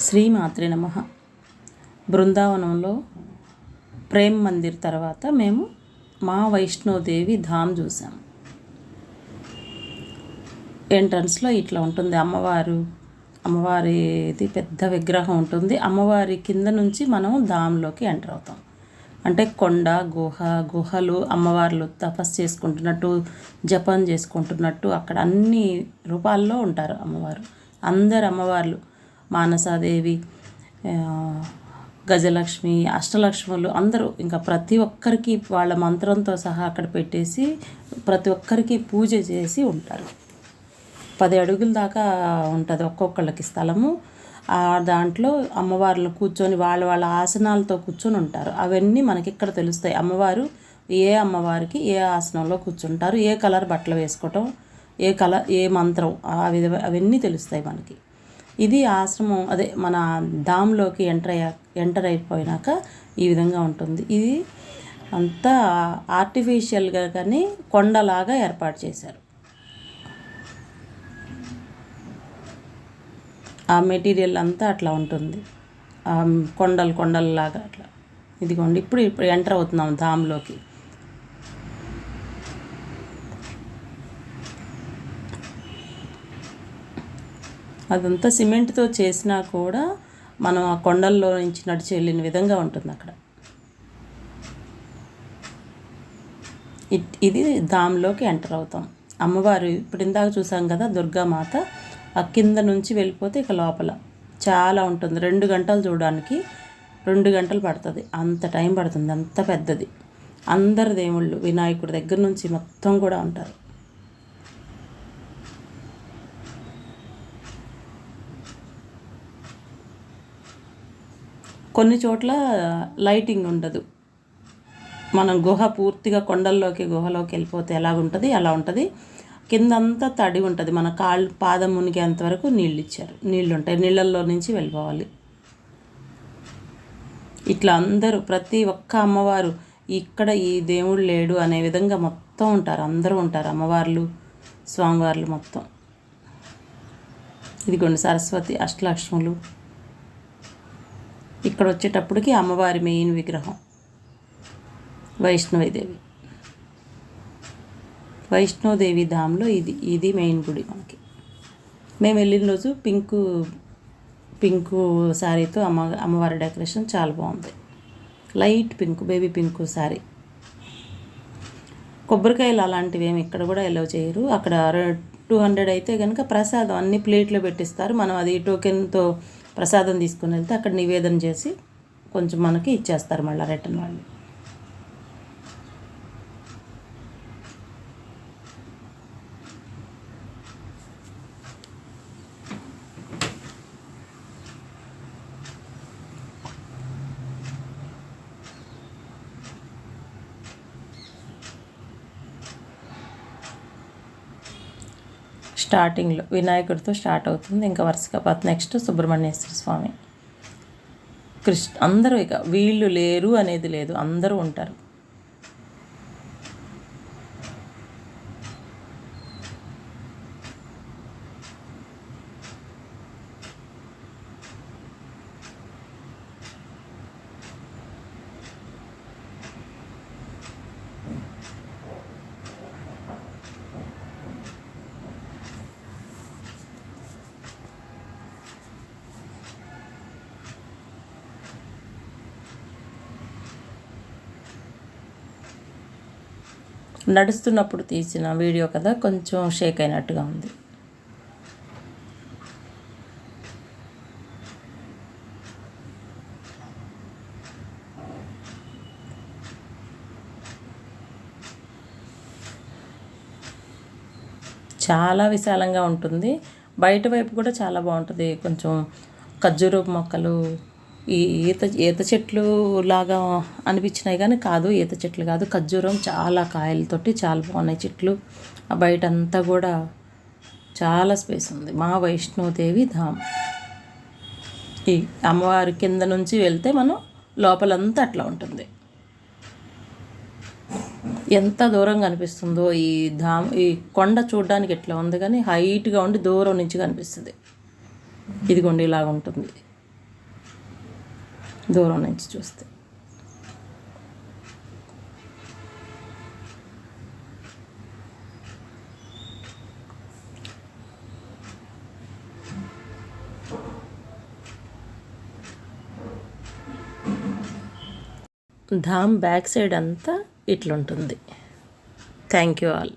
శ్రీమాత్రి నమ. బృందావనంలో ప్రేమ్ మందిర్ తర్వాత మేము మా వైష్ణోదేవి ధామ్ చూసాం ఎంట్రన్స్లో ఇట్లా ఉంటుంది అమ్మవారు అమ్మవారిది పెద్ద విగ్రహం ఉంటుంది. అమ్మవారి కింద నుంచి మనం ధామ్లోకి ఎంటర్ అవుతాం. అంటే కొండ గుహ గుహలు అమ్మవార్లు తపస్సు చేసుకుంటున్నట్టు జపం చేసుకుంటున్నట్టు అక్కడ అన్ని రూపాల్లో ఉంటారు అమ్మవారు. అందరు అమ్మవార్లు. మానసాదేవి గజలక్ష్మి అష్టలక్ష్ములు అందరూ ఇంకా ప్రతి ఒక్కరికి వాళ్ళ మంత్రంతో సహా అక్కడ పెట్టేసి ప్రతి ఒక్కరికి పూజ చేసి ఉంటారు. పది అడుగుల దాకా ఉంటుంది ఒక్కొక్కళ్ళకి స్థలము. ఆ దాంట్లో అమ్మవార్లు కూర్చొని వాళ్ళ వాళ్ళ ఆసనాలతో కూర్చొని ఉంటారు. అవన్నీ మనకి ఇక్కడ తెలుస్తాయి. అమ్మవారు ఏ అమ్మవారికి ఏ ఆసనంలో కూర్చుంటారు ఏ కలర్ బట్టలు వేసుకోవటం ఏ కలర్ ఏ మంత్రం ఆ విధ అవన్నీ తెలుస్తాయి మనకి. ఇది ఆశ్రమం అదే మన ధామ్లోకి ఎంటర్ అయ్యా ఎంటర్ అయిపోయినాక ఈ విధంగా ఉంటుంది. ఇది అంతా ఆర్టిఫిషియల్గా కానీ కొండలాగా ఏర్పాటు చేశారు. ఆ మెటీరియల్ అంతా అట్లా ఉంటుంది. కొండలు కొండలలాగా అట్లా. ఇదిగోండి ఇప్పుడు ఇప్పుడు ఎంటర్ అవుతున్నాం ధామ్లోకి. అదంతా సిమెంట్తో చేసినా కూడా మనం ఆ కొండల్లో నుంచి నడిచి వెళ్ళిన విధంగా ఉంటుంది అక్కడ. ఇట్- ఇది దామ్లోకి ఎంటర్ అవుతాం. అమ్మవారు ఇప్పుడు ఇందాక చూసాం కదా దుర్గామాత ఆ కింద నుంచి వెళ్ళిపోతే ఇక లోపల. చాలా ఉంటుంది. రెండు గంటలు చూడడానికి రెండు గంటలు పడుతుంది. అంత టైం పడుతుంది. అంత పెద్దది. అందరు దేవుళ్ళు వినాయకుడి దగ్గర నుంచి మొత్తం కూడా ఉంటారు. కొన్ని చోట్ల లైటింగ్ ఉండదు. మనం గుహ పూర్తిగా కొండల్లోకి గుహలోకి వెళ్ళిపోతే ఎలాగుంటుంది? అలా ఉంటుంది. కిందంతా తడి ఉంటుంది. మన కాళ్ళు పాదం మునిగేంత వరకు నీళ్ళు ఇచ్చారు నీళ్ళు ఉంటాయి నీళ్ళల్లో నుంచి వెళ్ళిపోవాలి. ఇట్లా అందరూ ప్రతి ఒక్క అమ్మవారు ఇక్కడ ఈ దేవుడు లేడు అనే విధంగా మొత్తం ఉంటారు. అందరూ ఉంటారు. అమ్మవార్లు స్వామివార్లు మొత్తం. ఇదిగోండి సరస్వతి అష్టలక్ష్ములు. ఇక్కడ వచ్చేటప్పటికి అమ్మవారి మెయిన్ విగ్రహం. వైష్ణవిదేవి. వైష్ణోదేవి ధామ్లో ఇది ఇది మెయిన్ గుడి మనకి. మేము వెళ్ళిన రోజు పింకు పింకు శారీతో అమ్మ అమ్మవారి డెకరేషన్ చాలా బాగుంది. Light pink baby pink sari కొబ్బరికాయలు అలాంటివి ఏమి ఇక్కడ కూడా ఎలవ్ చేయరు. అక్కడ టూ హండ్రెడ్ అయితే కనుక ప్రసాదం అన్ని ప్లేట్లో పెట్టిస్తారు. మనం అది టోకెన్తో ప్రసాదం తీసుకుని వెళ్తే అక్కడ నివేదన చేసి కొంచెం మనకి ఇచ్చేస్తారు మళ్ళీ రిటర్న్ వాళ్ళు. స్టార్టింగ్లో వినాయకుడితో స్టార్ట్ అవుతుంది. ఇంకా వరుసగా పాత నెక్స్ట్ సుబ్రహ్మణ్యేశ్వర స్వామి. కృష్ణ అందరూ ఇక వీళ్ళు లేరు అనేది లేదు. అందరూ ఉంటారు. నడుస్తున్నప్పుడు తీసిన వీడియో కదా కొంచెం షేక్ అయినట్టుగా ఉంది. చాలా విశాలంగా ఉంటుంది. బయట వైపు కూడా చాలా బాగుంటుంది. కొంచెం ఖర్జూరపు మొక్కలు ఈ ఈత ఈత చెట్లు లాగా అనిపించినాయి కానీ కాదు ఈత చెట్లు కాదు. ఖర్జూరం చాలా కాయలతోటి చాలా బాగున్నాయి చెట్లు. ఆ బయట అంతా కూడా చాలా స్పేస్ ఉంది. మా వైష్ణోదేవి ధామ్. ఈ అమ్మవారి కింద నుంచి వెళ్తే మనం లోపలంతా అట్లా ఉంటుంది. ఎంత దూరం కనిపిస్తుందో ఈ ధామ్ ఈ కొండ చూడడానికి ఎట్లా ఉంది కానీ హైట్గా ఉండి దూరం నుంచి కనిపిస్తుంది. ఇదిగోండి ఇలాగ ఉంటుంది. దూరం నుంచి చూస్తే. ధామ్ బ్యాక్ సైడ్ అంతా ఇట్లుంటుంది. Thank you all.